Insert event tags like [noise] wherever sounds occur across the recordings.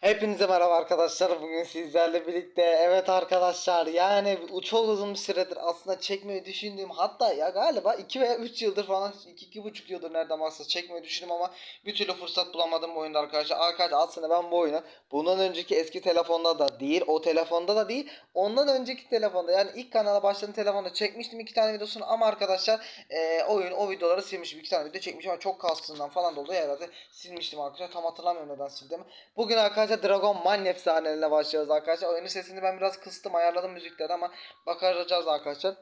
Hepinize merhaba arkadaşlar. Bugün sizlerle birlikte evet arkadaşlar yani çok uzun bir süredir aslında çekmeyi düşündüğüm hatta ya galiba 2 veya 3 yıldır falan 2-2,5 yıldır nereden baksa çekmeyi düşündüm ama bir türlü fırsat bulamadım bu oyunda arkadaşlar. Arkadaşlar aslında ben bu oyunu bundan önceki eski telefonda da değil o telefonda da değil ondan önceki telefonda yani ilk kanala başladığım telefonda çekmiştim iki tane videosunu ama arkadaşlar e, oyun o videoları silmişim. iki tane video çekmişim ama çok kastığından falan dolayı herhalde silmiştim arkadaşlar. Tam hatırlamıyorum neden sildim. Bugün arkadaşlar Dragon Man efsanelerine başlıyoruz arkadaşlar. Oyunun sesini ben biraz kıstım ayarladım müzikleri ama bakacağız arkadaşlar.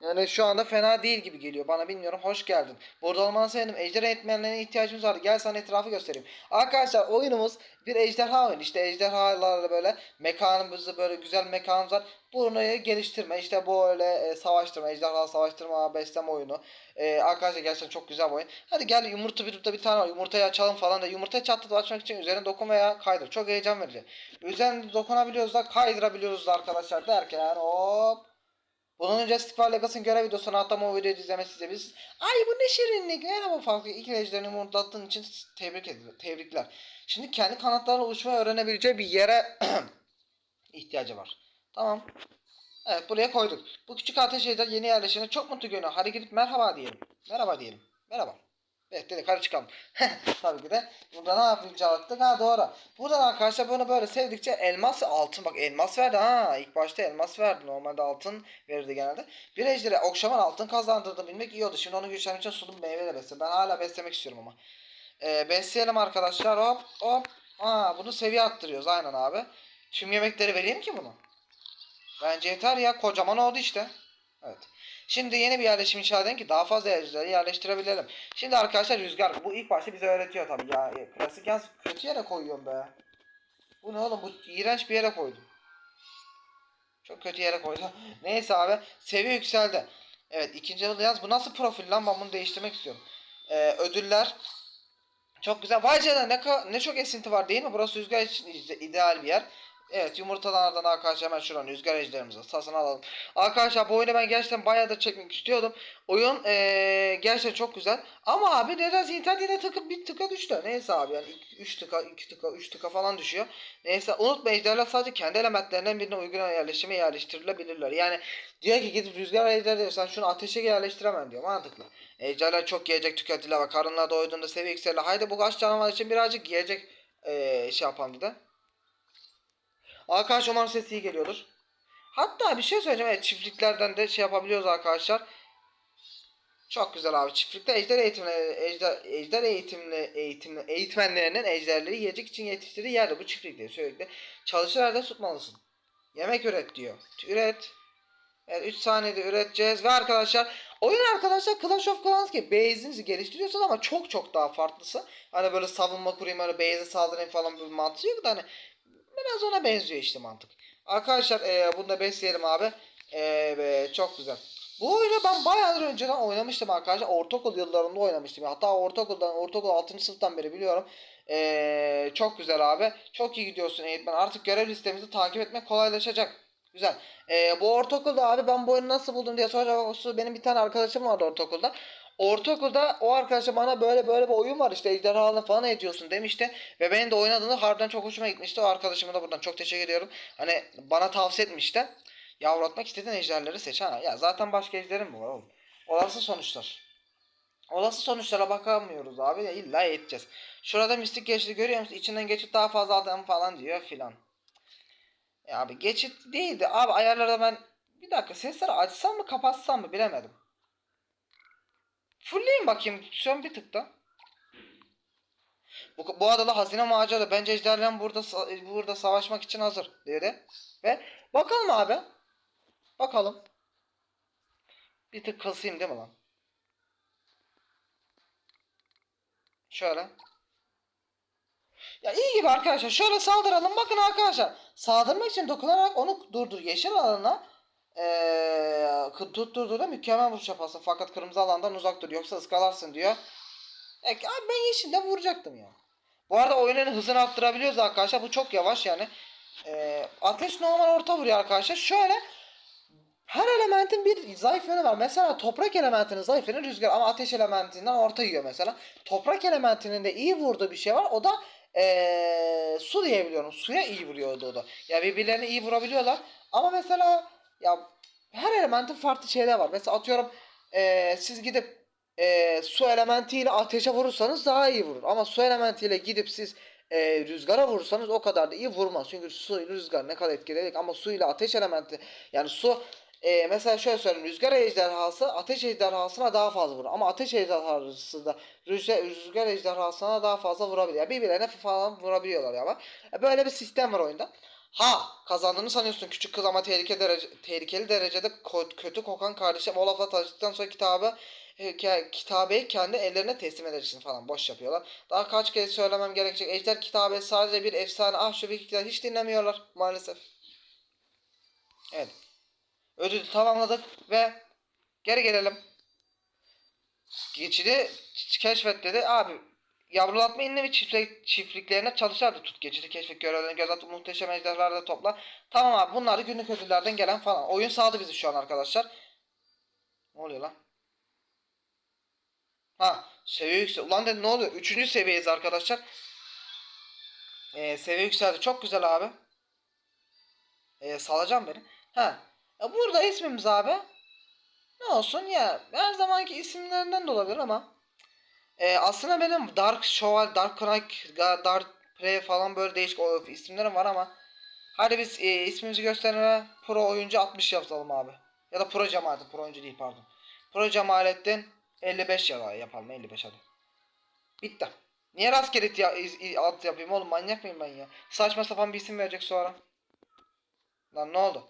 Yani şu anda fena değil gibi geliyor bana bilmiyorum. Hoş geldin. Burada olmanı sevindim. Ejderha eğitmenlerine ihtiyacımız var. Gel sana etrafı göstereyim. Arkadaşlar oyunumuz bir ejderha oyunu. İşte ejderhalarla böyle mekanımızı böyle güzel mekanımız var. Bunu geliştirme işte böyle e, savaştırma, ejderha savaştırma, besleme oyunu. E, arkadaşlar gerçekten çok güzel bir oyun. Hadi gel yumurta bir, bir tane var. Yumurtayı açalım falan da yumurtayı çatlatıp açmak için üzerine dokun veya kaydır. Çok heyecan verici. Üzerine dokunabiliyoruz da kaydırabiliyoruz da arkadaşlar derken hop. Bunun önce Stick Legacy'ın görev videosunu atlama o videoyu izlemek isteyebilirsiniz. Ay bu ne şirinlik. Merhaba farklı ilk ejderini umutlattığın için tebrik ederim. Tebrikler. Şimdi kendi kanatlarıyla uçmayı öğrenebileceği bir yere [clears throat] ihtiyacı var. Tamam. Evet buraya koyduk. Bu küçük ateş yeni yerleşene çok mutlu görünüyor. Hadi gidip merhaba diyelim. Merhaba diyelim. Merhaba. Evet dedik hadi çıkalım. [laughs] Tabii ki de burada ne yapacaktık? Ha doğru. Buradan arkadaşlar bunu böyle sevdikçe elmas altın bak elmas verdi ha. İlk başta elmas verdi. Normalde altın verirdi genelde. Bir ejderi okşaman altın kazandırdı bilmek iyi oldu. Şimdi onu güçlenmek için sulu meyveyle besle. Ben hala beslemek istiyorum ama. Ee, besleyelim arkadaşlar hop hop. Ha bunu seviye attırıyoruz aynen abi. Tüm yemekleri vereyim ki bunu. Bence yeter ya kocaman oldu işte. Evet. Şimdi yeni bir yerleşim inşa edelim ki daha fazla ejderleri yerleştirebilelim. Şimdi arkadaşlar rüzgar bu ilk başta bize öğretiyor tabii ya. E, Klasik yalnız kötü yere koyuyorum be. Bu ne oğlum bu iğrenç bir yere koydum. Çok kötü yere koydum. [laughs] Neyse abi seviye yükseldi. Evet ikinci yılda yalnız bu nasıl profil lan ben bunu değiştirmek istiyorum. Ee, ödüller çok güzel. Vay canına ne, ne çok esinti var değil mi? Burası rüzgar için ide- ideal bir yer. Evet yumurtalardan arkadaşlar hemen şuradan rüzgar ejderimizi sasını alalım. Arkadaşlar bu oyunu ben gerçekten bayağı da çekmek istiyordum. Oyun ee, gerçekten çok güzel. Ama abi nedense internet yine tıkıp bir tıka düştü. Neyse abi yani 3 tıka 2 tıka 3 tıka falan düşüyor. Neyse unutma ejderler sadece kendi elementlerinden birine uygun yerleşime yerleştirilebilirler. Yani diyor ki gidip rüzgar ejder diyorsan şunu ateşe yerleştiremem diyor. Mantıklı. Ejderler çok yiyecek tüketilir ve karınlar doyduğunda seviye yükselir. Haydi bu kaç canavar için birazcık yiyecek ee, şey yapalım dedi. Arkadaş umarım sesi iyi geliyordur. Hatta bir şey söyleyeceğim. Evet, çiftliklerden de şey yapabiliyoruz arkadaşlar. Çok güzel abi. Çiftlikte ejder eğitimle ejder, ejder eğitimli eğitimli eğitmenlerinin ejderleri yiyecek için yetiştirdiği yerde bu çiftlikte sürekli çalışır halde tutmalısın. Yemek üret diyor. Üret. Evet 3 saniyede üreteceğiz ve arkadaşlar oyun arkadaşlar Clash of Clans gibi base'inizi geliştiriyorsunuz ama çok çok daha farklısı. Hani böyle savunma kurayım hani base'e saldırayım falan bir mantığı yok da hani Biraz ona benziyor işte mantık. Arkadaşlar e, bunu da besleyelim abi. Evet çok güzel. Bu oyunu ben bayağıdır önceden oynamıştım arkadaşlar. Ortaokul yıllarında oynamıştım. Hatta ortaokuldan, ortaokul 6. sınıftan beri biliyorum. Ee, çok güzel abi. Çok iyi gidiyorsun eğitmen. Artık görev listemizi takip etmek kolaylaşacak. Güzel. Ee, bu ortaokulda abi ben bu oyunu nasıl buldum diye soracak olursa benim bir tane arkadaşım vardı ortaokulda. Ortaokulda o arkadaşım bana böyle böyle bir oyun var işte ejderhalı falan ediyorsun demişti. Ve benim de oynadığında harbiden çok hoşuma gitmişti. O arkadaşıma da buradan çok teşekkür ediyorum. Hani bana tavsiye etmişti. Yavratmak istediğin ejderleri seç. Ha, ya zaten başka ejderim mi var oğlum? Olası sonuçlar. Olası sonuçlara bakamıyoruz abi ya illa yeteceğiz. Şurada mistik geçidi görüyor musun? İçinden geçit daha fazla adam falan diyor filan. Ya abi geçit değildi. Abi ayarlarda ben bir dakika sesleri açsam mı kapatsam mı bilemedim. Fullleyin bakayım. An bir tıkta. Bu, bu adada hazine macerası. Bence ejderlerin burada burada savaşmak için hazır dedi. Ve bakalım abi. Bakalım. Bir tık kasayım değil mi lan? Şöyle. Ya iyi gibi arkadaşlar. Şöyle saldıralım. Bakın arkadaşlar. Saldırmak için dokunarak onu durdur. Yeşil alana ee, tutturduğunda mükemmel vuruş yaparsın. Fakat kırmızı alandan uzak dur. Yoksa ıskalarsın diyor. E, abi ben yeşille vuracaktım ya. Bu arada oyunun hızını arttırabiliyoruz arkadaşlar. Bu çok yavaş yani. Ee, ateş normal orta vuruyor arkadaşlar. Şöyle her elementin bir zayıf yönü var. Mesela toprak elementinin zayıf yönü rüzgar ama ateş elementinden orta yiyor mesela. Toprak elementinin de iyi vurduğu bir şey var. O da ee, su diyebiliyorum. Suya iyi vuruyordu o da. Ya birbirlerine iyi vurabiliyorlar. Ama mesela ya her elementin farklı şeyler var. Mesela atıyorum e, siz gidip e, su elementiyle ateşe vurursanız daha iyi vurur. Ama su elementiyle gidip siz e, rüzgara vurursanız o kadar da iyi vurmaz. Çünkü su rüzgar ne kadar etkili ama su ile ateş elementi yani su e, mesela şöyle söyleyeyim rüzgar ejderhası ateş ejderhasına daha fazla vurur ama ateş ejderhası da rüzgar, rüzgar ejderhasına daha fazla vurabiliyor. Yani birbirlerine falan vurabiliyorlar ya E, böyle bir sistem var oyunda. Ha kazandığını sanıyorsun küçük kız ama tehlike derece, tehlikeli derecede ko- kötü kokan kardeşim Olaf'la tanıştıktan sonra kitabı e, kitabeyi kendi ellerine teslim edersin falan boş yapıyorlar. Daha kaç kez söylemem gerekecek. Ejder kitabı sadece bir efsane. Ah şu Vikingler hiç dinlemiyorlar maalesef. Evet. Ödülü tamamladık ve geri gelelim. Geçidi keşfet dedi. Abi yavrulatma inme ve çiftlik, çiftliklerine çalışardı tut. Geçidi keşfet görevlerini göz atıp muhteşem ejderhalarda topla. Tamam abi bunlar da günlük ödüllerden gelen falan. Oyun sağladı bizi şu an arkadaşlar. Ne oluyor lan? Ha seviye yüksel. Ulan dedim ne oluyor? Üçüncü seviyeyiz arkadaşlar. Ee, seviye yükseldi. Çok güzel abi. Ee, salacağım beni. Ha. E, burada ismimiz abi. Ne olsun ya. Her zamanki isimlerinden de olabilir ama. Ee, aslında benim Dark Shovel, Dark Knight, Dark Prey falan böyle değişik isimlerim var ama. Hadi biz e, ismimizi gösterene Pro oyuncu 60 yazalım abi. Ya da Pro Cemalettin. Pro oyuncu değil pardon. Pro Cemalettin 55 ya yapalım 55 hadi. Bitti. Niye rastgele ya, alt yapayım oğlum manyak mıyım ben ya? Saçma sapan bir isim verecek sonra. Lan ne oldu?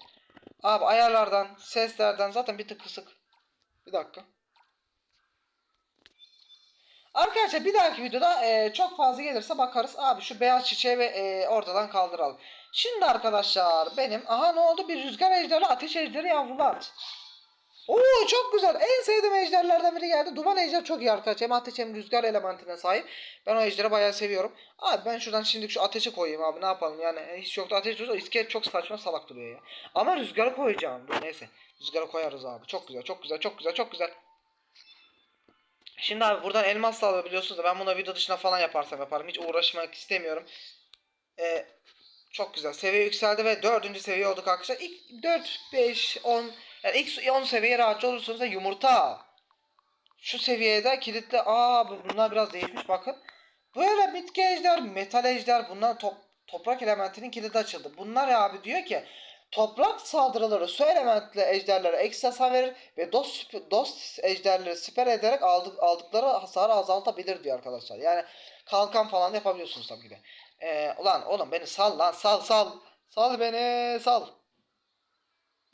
Abi ayarlardan, seslerden zaten bir tık kısık. Bir dakika. Arkadaşlar bir dahaki videoda e, çok fazla gelirse bakarız. Abi şu beyaz çiçeği ve e, ortadan kaldıralım. Şimdi arkadaşlar benim aha ne oldu bir rüzgar ejderi ateş ejderi yavrular. Oo çok güzel. En sevdiğim ejderlerden biri geldi. Duman ejder çok iyi arkadaşlar. Hem ateş hem rüzgar elementine sahip. Ben o ejderi bayağı seviyorum. Abi ben şuradan şimdi şu ateşi koyayım abi. Ne yapalım yani. Hiç yoktu ateş duruyor. İskelet çok saçma salak duruyor ya. Ama rüzgarı koyacağım. Neyse. Rüzgarı koyarız abi. Çok güzel çok güzel çok güzel çok güzel. Şimdi abi buradan elmas da alabiliyorsunuz da ben bunu video dışında falan yaparsam yaparım. Hiç uğraşmak istemiyorum. Ee, çok güzel. Seviye yükseldi ve dördüncü seviye olduk arkadaşlar. İlk 4, 5, 10 yani ilk 10 seviye rahatça olursunuz da yumurta. Şu seviyede kilitli. Aa bu- bunlar biraz değişmiş bakın. Böyle bitki ejder, metal ejder bunlar top, toprak elementinin kilidi açıldı. Bunlar abi diyor ki toprak saldırıları su elementli ejderlere eksi hasar verir ve dost, dost ejderleri siper ederek aldık, aldıkları hasarı azaltabilir diyor arkadaşlar. Yani kalkan falan da yapabiliyorsunuz tabii ki de. Ee, ulan oğlum beni sal lan sal sal. Sal beni sal.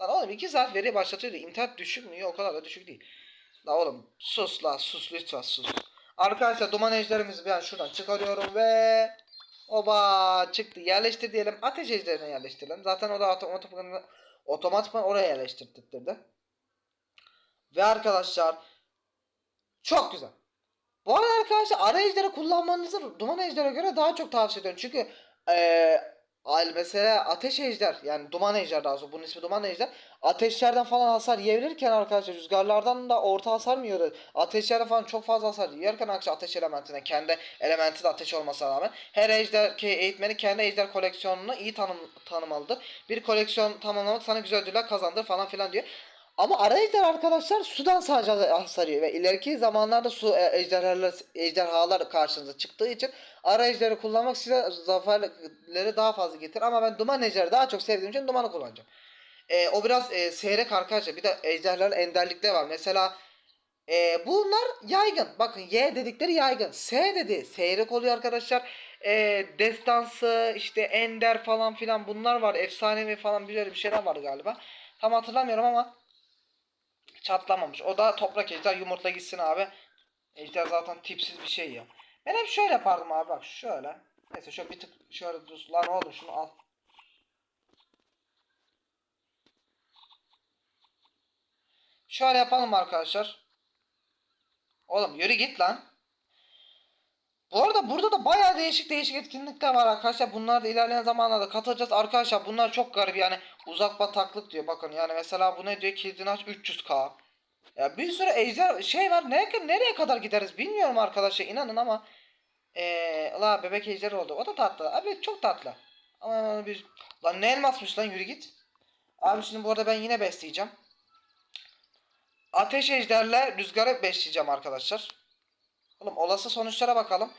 Lan oğlum 2 saat veri başlatıyordu. İnternet düşük mü? Yok o kadar da düşük değil. La oğlum sus la sus lütfen sus. Arkadaşlar duman ejderimizi ben şuradan çıkarıyorum ve oba çıktı. Yerleştir diyelim. Ateş ejderine yerleştirelim. Zaten o da otomatikman, otomatikman oraya yerleştirdirdi. Ve arkadaşlar çok güzel. Bu arada arkadaşlar ara ejderi kullanmanızı duman ejdere göre daha çok tavsiye ediyorum. Çünkü Al mesela ateş ejder yani duman ejder daha sonra bunun ismi duman ejder. Ateşlerden falan hasar yiyebilirken arkadaşlar rüzgarlardan da orta hasar mı yiyordu ateşlerden falan çok fazla hasar yerken arkadaşlar ateş elementine kendi elementi de ateş olmasına rağmen her ejder ki eğitmeni kendi ejder koleksiyonunu iyi tanım, tanımalıdır. Bir koleksiyon tamamlamak sana güzel ödüller kazandır falan filan diyor ama ara ejder arkadaşlar sudan sadece hasar yiyor ve ileriki zamanlarda su e, ejderhalar, ejderhalar karşınıza çıktığı için ara ejderi kullanmak size zaferleri daha fazla getirir ama ben duman ejderi daha çok sevdiğim için dumanı kullanacağım. E, o biraz e, seyrek arkadaşlar bir de ejderlerin enderlikleri var. Mesela e, bunlar yaygın. Bakın Y dedikleri yaygın. S dedi seyrek oluyor arkadaşlar. E, destansı işte ender falan filan bunlar var. Efsanevi falan bir şeyler var galiba. Tam hatırlamıyorum ama çatlamamış. O da toprak ejder yumurtla gitsin abi. Ejder zaten tipsiz bir şey ya. Ben hep şöyle yapardım abi bak şöyle. Neyse şöyle bir tık şöyle dur. Lan oğlum şunu al. Şöyle yapalım arkadaşlar. Oğlum yürü git lan. Bu arada burada da bayağı değişik değişik etkinlikler var arkadaşlar. Bunlar da ilerleyen zamanlarda katılacağız. Arkadaşlar bunlar çok garip yani uzak bataklık diyor. Bakın yani mesela bu ne diyor? Kilidini aç 300k. Ya bir sürü ejder şey var. Nereye, nereye kadar gideriz bilmiyorum arkadaşlar inanın ama Ee, la bebek ejderi oldu. O da tatlı. Abi çok tatlı. Ama bir... Lan ne elmasmış lan yürü git. Abi şimdi bu arada ben yine besleyeceğim. Ateş ejderle rüzgarı besleyeceğim arkadaşlar. Oğlum olası sonuçlara bakalım.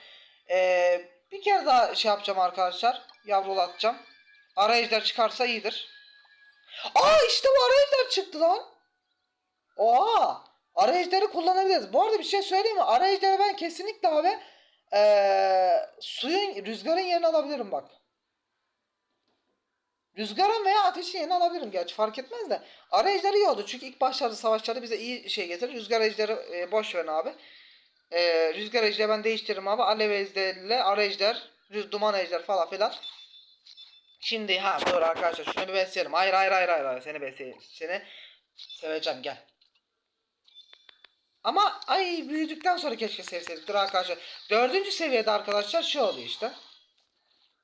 Ee, bir kere daha şey yapacağım arkadaşlar. Yavrulatacağım. Ara ejder çıkarsa iyidir. Aa işte bu ara ejder çıktı lan. Oha. Ara ejderi kullanabiliriz. Bu arada bir şey söyleyeyim mi? Ara ejderi ben kesinlikle abi ee, suyun rüzgarın yerini alabilirim bak. Rüzgarın veya ateşin yerini alabilirim gerçi fark etmez de. Ara ejderi iyi oldu çünkü ilk başlarda savaşlarda bize iyi şey getirir. Rüzgar ejderi e, boş verin abi. E, rüzgar ejderi ben değiştiririm abi. Alev ejderiyle ara duman ejder falan filan. Şimdi ha doğru arkadaşlar şunu bir besleyelim. Hayır hayır hayır hayır, hayır. seni besleyelim. Seni seveceğim gel. Ama ay büyüdükten sonra keşke sevseydik. Dur arkadaşlar. Dördüncü seviyede arkadaşlar şey oluyor işte.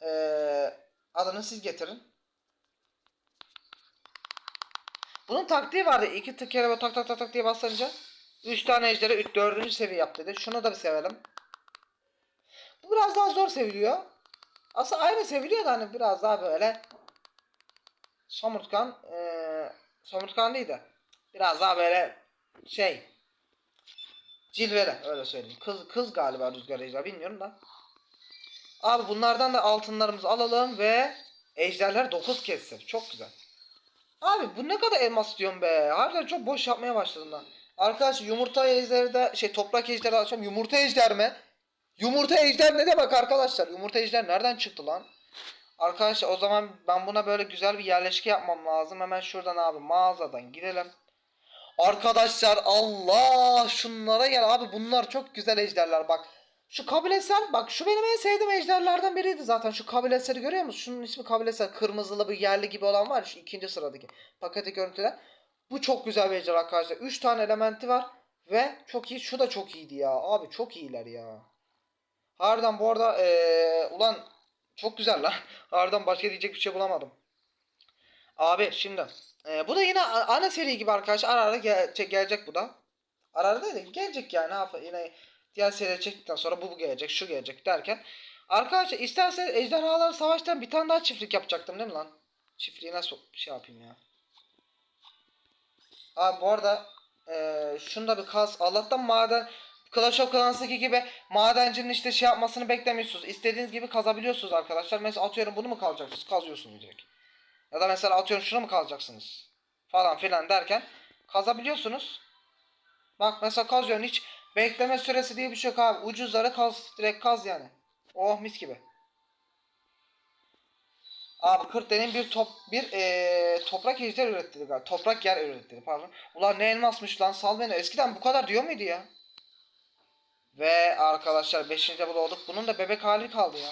Ee, adını siz getirin. Bunun taktiği vardı. İki tık kere tak tak tak tak diye basınca. Üç tane ejderi üç, dördüncü seviye yap dedi. Şunu da bir sevelim. Bu biraz daha zor seviliyor. Aslında aynı seviliyor da hani biraz daha böyle somurtkan ee, somurtkan değil de biraz daha böyle şey cilveli öyle söyleyeyim. Kız kız galiba rüzgar ejder bilmiyorum da. Abi bunlardan da altınlarımızı alalım ve ejderler 9 kessin. Çok güzel. Abi bu ne kadar elmas diyorum be. Harbiden çok boş yapmaya başladım lan. Arkadaş yumurta ejderi de şey toprak ejderi açacağım. Yumurta ejder mi? Yumurta ejder ne demek arkadaşlar? Yumurta ejder nereden çıktı lan? Arkadaşlar o zaman ben buna böyle güzel bir yerleşke yapmam lazım. Hemen şuradan abi mağazadan gidelim. Arkadaşlar Allah şunlara gel abi bunlar çok güzel ejderler bak. Şu kabilesel bak şu benim en sevdiğim ejderlerden biriydi zaten. Şu kabileseli görüyor musun? Şunun ismi kabilesel kırmızılı bir yerli gibi olan var şu ikinci sıradaki paketi görüntüler. Bu çok güzel bir ejder arkadaşlar. 3 tane elementi var ve çok iyi. Şu da çok iyiydi ya. Abi çok iyiler ya. Harbiden bu arada ee, ulan çok güzel lan. [laughs] Harbiden başka diyecek bir şey bulamadım. Abi şimdi ee, bu da yine ana seri gibi arkadaşlar. Ara ara çek- gelecek bu da. Ara ara değil de gelecek yani. Yine diğer serileri çektikten sonra bu, bu gelecek, şu gelecek derken. Arkadaşlar isterseniz ejderhalar savaştan bir tane daha çiftlik yapacaktım değil mi lan? Çiftliği nasıl şey yapayım ya. Abi bu arada eee şunu da bir kaz. Allah'tan maden Clash of Clans'taki gibi madencinin işte şey yapmasını beklemiyorsunuz. İstediğiniz gibi kazabiliyorsunuz arkadaşlar. Mesela atıyorum bunu mu kazacaksınız? Kazıyorsunuz direkt. Ya da mesela atıyorum şunu mu kazacaksınız? Falan filan derken kazabiliyorsunuz. Bak mesela kazıyorsun hiç bekleme süresi diye bir şey yok abi. Ucuzları kaz direkt kaz yani. Oh mis gibi. Abi 40 denin bir top bir eee, toprak ejder üretti galiba. Toprak yer üretti pardon. Ulan ne elmasmış lan sal beni. Eskiden bu kadar diyor muydu ya? Ve arkadaşlar 5. level olduk. Bunun da bebek hali kaldı ya.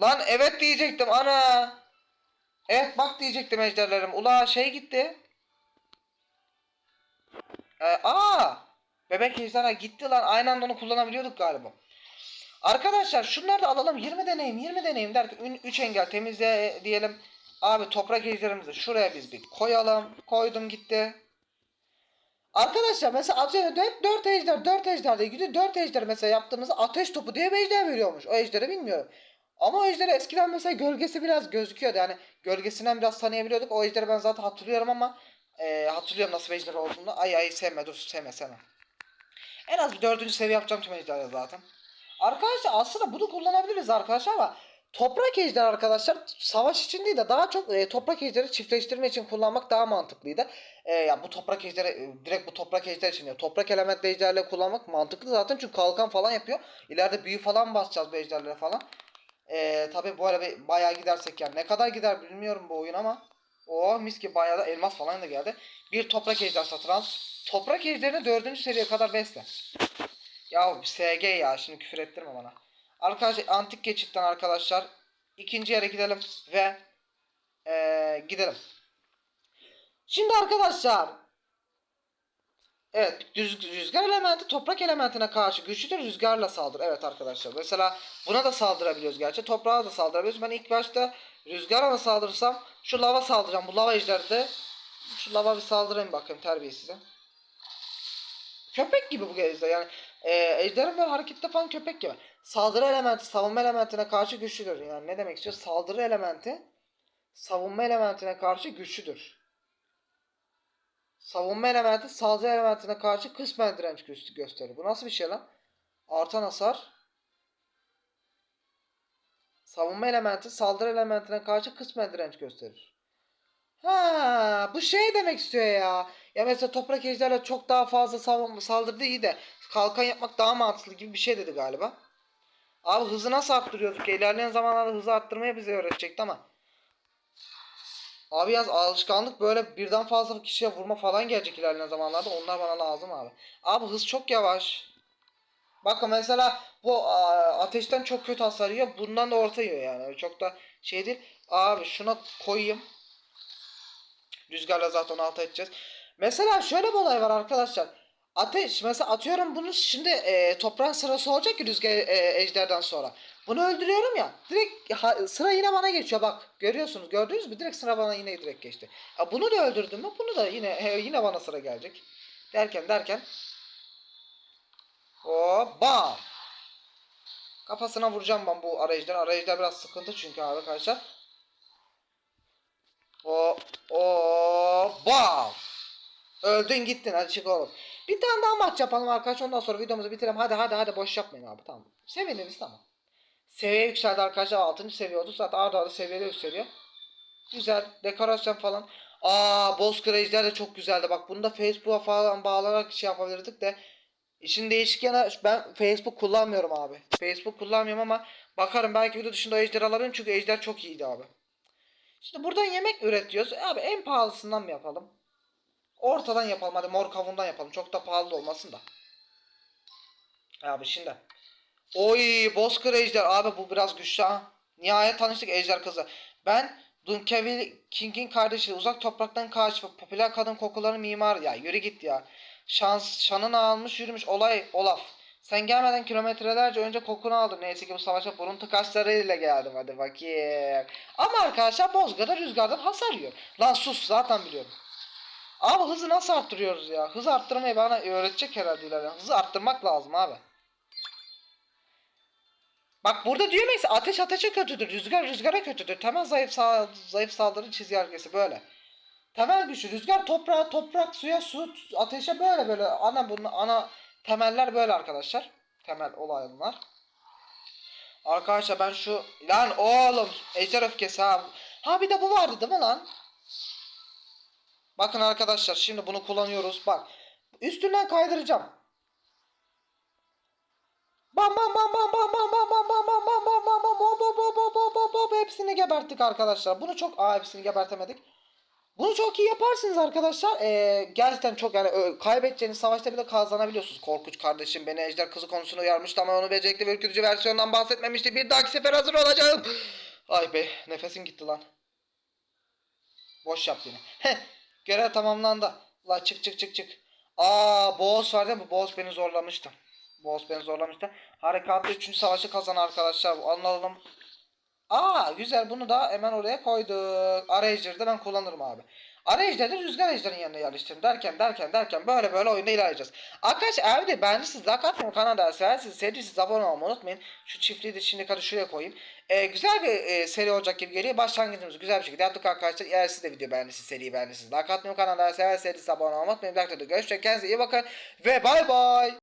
Lan evet diyecektim ana. Evet bak diyecektim ejderlerim. Ula şey gitti. Ee, aa! Bebek ejderha gitti lan. Aynı anda onu kullanabiliyorduk galiba. Arkadaşlar şunları da alalım. 20 deneyim 20 deneyim derken 3 engel temizle diyelim. Abi toprak ejderimizi şuraya biz bir koyalım. Koydum gitti. Arkadaşlar mesela atıyorum 4, 4 ejder 4 ejder diye gidiyor. 4 ejder mesela yaptığımızda ateş topu diye bir ejder veriyormuş. O ejderi bilmiyorum. Ama o ejderi eskiden mesela gölgesi biraz gözüküyordu. Yani gölgesinden biraz tanıyabiliyorduk. O ejderi ben zaten hatırlıyorum ama e, hatırlıyorum nasıl bir ejder olduğunu. Ay ay sevme dur sevme sevme. En az bir dördüncü seviye yapacağım tüm ejderleri zaten. Arkadaşlar aslında bunu kullanabiliriz arkadaşlar ama toprak ejder arkadaşlar savaş için değil de daha çok e, toprak ejderi çiftleştirme için kullanmak daha mantıklıydı. E, ya bu toprak ejderi e, direkt bu toprak ejder için ya toprak elementli ejderle kullanmak mantıklı zaten çünkü kalkan falan yapıyor. İleride büyü falan basacağız bu ejderlere falan. E, tabi bu ara bir bayağı gidersek yani ne kadar gider bilmiyorum bu oyun ama o mis gibi bayağı da elmas falan da geldi. Bir toprak ejder satın al. Toprak ejderini dördüncü seviyeye kadar besle. Ya SG ya şimdi küfür ettirme bana. Arkadaşlar antik geçitten arkadaşlar ikinci yere gidelim ve eee, gidelim. Şimdi arkadaşlar Evet rüz- rüzgar elementi toprak elementine karşı güçlüdür rüzgarla saldır. Evet arkadaşlar mesela buna da saldırabiliyoruz gerçi toprağa da saldırabiliyoruz. Ben ilk başta rüzgara saldırsam şu lava saldıracağım bu lava ejderde. Şu lava bir saldırayım bakayım terbiyesize. Köpek gibi bu ejder yani Ee, ejderin böyle harekette falan köpek gibi. Saldırı elementi savunma elementine karşı güçlüdür. Yani ne demek istiyor? Saldırı elementi savunma elementine karşı güçlüdür. Savunma elementi saldırı elementine karşı kısmen direnç gö- gösterir. Bu nasıl bir şey lan? Artan hasar. Savunma elementi saldırı elementine karşı kısmen direnç gösterir. Ha, bu şey demek istiyor ya. Ya mesela toprak ejderle çok daha fazla savunma saldırdı iyi de kalkan yapmak daha mantıklı gibi bir şey dedi galiba. Abi hızı nasıl arttırıyorduk? İlerleyen zamanlarda hızı arttırmayı bize öğretecekti ama. Abi yaz alışkanlık böyle birden fazla kişiye vurma falan gelecek ilerleyen zamanlarda. Onlar bana lazım abi. Abi hız çok yavaş. Bakın mesela bu ateşten çok kötü hasar yiyor. Bundan da orta yiyor yani. Çok da şey değil. Abi şuna koyayım. Rüzgarla zaten alt edeceğiz. Mesela şöyle bir olay var arkadaşlar. Ateş mesela atıyorum bunu şimdi e, toprağın sırası olacak ki rüzgar e, ejderden sonra. Bunu öldürüyorum ya. Direkt ha- sıra yine bana geçiyor bak. Görüyorsunuz gördünüz mü? Direkt sıra bana yine direkt geçti. Ya bunu da öldürdüm mü? Bunu da yine he, yine bana sıra gelecek. Derken derken Hop bam. Kafasına vuracağım ben bu arayüzden. Arayüzler biraz sıkıntı çünkü abi arkadaşlar. O o bam. Öldün gittin hadi çık oğlum. Bir tane daha maç yapalım arkadaşlar ondan sonra videomuzu bitirelim. Hadi hadi hadi boş yapmayın abi tamam. Seviniriz tamam. Seviye yükseldi arkadaşlar 6. seviye oldu. Zaten arda arda seviyede yükseliyor. Güzel dekorasyon falan. Aa Boss Crazy'ler de çok güzeldi. Bak bunu da Facebook'a falan bağlanarak şey yapabilirdik de. İşin değişik yanı ben Facebook kullanmıyorum abi. Facebook kullanmıyorum ama bakarım belki video dışında ejder alabilirim çünkü ejder çok iyiydi abi. Şimdi buradan yemek üretiyoruz. Abi en pahalısından mı yapalım? Ortadan yapalım hadi mor kavundan yapalım. Çok da pahalı olmasın da. Abi şimdi. Oy Bozkır Ejder abi bu biraz güçlü ha. Nihayet tanıştık Ejder kızı. Ben Dunkevil King'in kardeşi uzak topraktan kaç popüler kadın kokuları mimar ya yürü git ya. Şans şanını almış yürümüş olay Olaf. Sen gelmeden kilometrelerce önce kokunu aldın. Neyse ki bu savaşa burun tıkaçlarıyla geldim hadi bakayım. Ama arkadaşlar Bozgır'da rüzgardan hasar yiyor. Lan sus zaten biliyorum. Abi hızı nasıl arttırıyoruz ya? Hız arttırmayı bana öğretecek herhalde ileride. Hızı arttırmak lazım abi. Bak burada diyor mesela ateş ateşe kötüdür, rüzgar rüzgara kötüdür. Temel zayıf sağ, zayıf saldırı çizelgesi böyle. Temel güçlü rüzgar toprağa, toprak suya, su ateşe böyle böyle ana bunun ana temeller böyle arkadaşlar. Temel olaylar. Arkadaşlar ben şu lan oğlum ejder öfkesi ha. Ha bir de bu vardı değil mi lan? Bakın arkadaşlar şimdi bunu kullanıyoruz. Bak. Üstünden kaydıracağım. Bam bam bam bam bam bam bam bam bam bam bam bam bam bam hop hop hop hop hop hop hop hepsini geberttik arkadaşlar. Bunu çok aa hepsini gebertemedik. Bunu çok iyi yaparsınız arkadaşlar. Ee, gerçekten çok yani kaybedeceğiniz savaşta bile kazanabiliyorsunuz. Korkunç kardeşim beni ejder kızı konusunda uyarmıştı ama onu becerikli ve ürkütücü versiyondan bahsetmemişti. Bir dahaki sefer hazır olacağım. Ay be nefesim gitti lan. Boş yaptı yine. Görev tamamlandı. La çık çık çık çık. Aa boss var değil mi? Boss beni zorlamıştı. Boss beni zorlamıştı. Harekatlı 3. savaşı kazan arkadaşlar. Anladım. Aa güzel bunu da hemen oraya koyduk. Arayüzleri ben kullanırım abi. Arayüzleri de rüzgar ejderin yanına yerleştirin derken derken derken böyle böyle oyunda ilerleyeceğiz. Arkadaşlar eğer de beğendiyseniz like atmayı kanalda seversiniz. Sevdiyseniz abone olmayı unutmayın. Şu çiftliği de şimdi hadi şuraya koyayım. Ee, güzel bir e, seri olacak gibi geliyor. Başlangıcımızı güzel bir şekilde yaptık arkadaşlar. Eğer siz de video beğendiyseniz seriyi beğendiyseniz like atmayı kanalda seversiniz abone olmayı unutmayın. Bir dakika da görüşürüz. Kendinize iyi bakın ve bay bay.